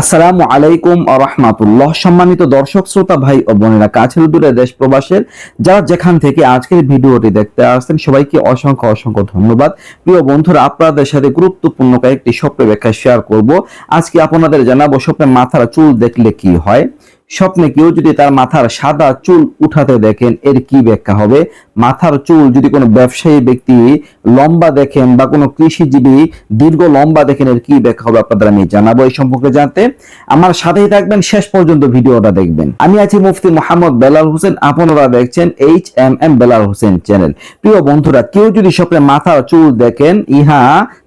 আসসালামু আলাইকুম রহমাতুল্লাহ। সম্মানিত দর্শক, শ্রোতা ভাই ও বোনেরা, কাছের দূরে দেশ প্রবাসের, যারা যেখান থেকে আজকের ভিডিওটি দেখতে আসছেন, সবাইকে অসংখ্য অসংখ্য ধন্যবাদ। প্রিয় বন্ধুরা, আপনাদের সাথে গুরুত্বপূর্ণ কয়েকটি স্বপ্ন ব্যাখ্যা শেয়ার করব। আজকে আপনাদের জানাব স্বপ্নে মাথার চুল দেখলে কি হয়। স্বপ্নে কেউ যদি তার মাথার সাদা চুল উঠাতে দেখেন, এর কি ব্যাখ্যা হবে? মাথার চুল যদি কোনো ব্যবসায়ী ব্যক্তি লম্বা দেখেন বা কোনো কৃষিজীবী দীর্ঘ লম্বা দেখেন, এর কি ব্যাখ্যা হবে আপনাদের আমি জানাব এই সম্পর্কে জানতে। আমার সাথেই থাকবেন, শেষ পর্যন্ত ভিডিওটা দেখবেন। আমি আছি মুফতি মোহাম্মদ বেলাল হোসেন, আপনারা দেখছেন H M M Belal Hossain channel. প্রিয় বন্ধুরা, কেউ যদি স্বপ্নে মাথার চুল দেখেন, ইহা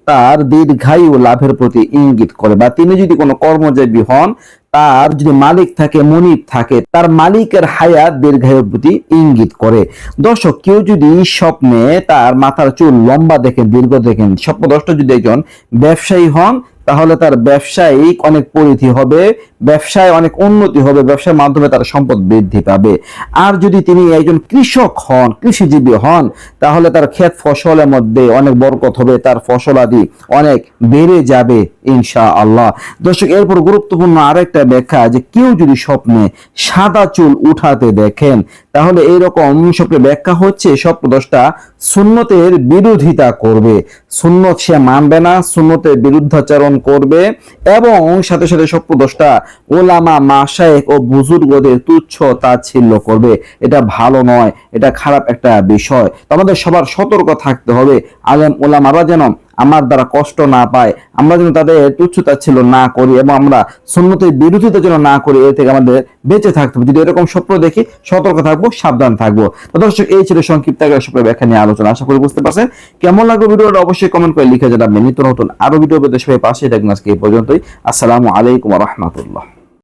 তার দীর্ঘায়ু লাভের প্রতি ইঙ্গিত করে বা তিনি যদি কোনো কর্মজীবী হন তার যদি মালিক থাকে, মনিব থাকে, তার মালিকের হায়াত দীর্ঘায়ুর প্রতি ইঙ্গিত করে। দর্শক, কেউ যদি স্বপ্নে তার মাথার চুল লম্বা দেখেন, দীর্ঘ দেখেন স্বপ্নদ্রষ্ট যদি একজন ব্যবসায়ী হন তাহলে তার ব্যবসায়িক অনেক পরিধি হবে, ব্যবসায় অনেক উন্নতি হবে, ব্যবসার মাধ্যমে তার সম্পদ বৃদ্ধি পাবে। আর যদি তিনি একজন কৃষক হন, কৃষিজীবী হন, তাহলে তার ক্ষেত ফসলের মধ্যে অনেক বরকত হবে, তার ফসলাদি অনেক বেড়ে যাবে ইনশা আল্লাহ দর্শক, এরপর গুরুত্বপূর্ণ আরেকটা ব্যাখ্যা যে কেউ যদি স্বপ্নে সাদা চুল উঠাতে দেখেন, তাহলে এইরকম স্বপ্নে ব্যাখ্যা হচ্ছে স্বপ্নদশটা সুন্নতের বিরোধিতা করবে। সুন্নত সে মানবে না, সুন্নতের বিরুদ্ধাচরণ করবে এবং সাথে সাথে সব দশটা ওলামা মাসায়েক ও বুজুর্গদের তুচ্ছ তাচ্ছিল্য করবে। এটা ভালো নয়, এটা খারাপ একটা বিষয়। আমাদের সবার সতর্ক থাকতে হবে। আলেম ওলামারা যেন আমার দ্বারা কষ্ট না পায়। আমরা যেন তাদের তুচ্ছতা ছিল না করি এবং আমরা সুন্নতের বিরোধিতা যেন না করি এর থেকে আমাদের বেঁচে থাকতে হবে। যদি এরকম স্বপ্ন দেখি, সতর্ক থাকব, সাবধান থাকব। তো দর্শক, এই ছিল সংক্ষিপ্ত স্বপ্নের ব্যাখ্যা নিয়ে আলোচনা। আশা করি বুঝতে পারছেন। কেমন লাগল ভিডিওটা? অবশ্যই কমেন্ট করে লিখে জানাবেন। নিত্য নতুন আরও ভিডিও পেতে সবাই পাশে থাকবেন আজকে এই পর্যন্তই। আসসালামু আলাইকুম রহমতুল্লাহ।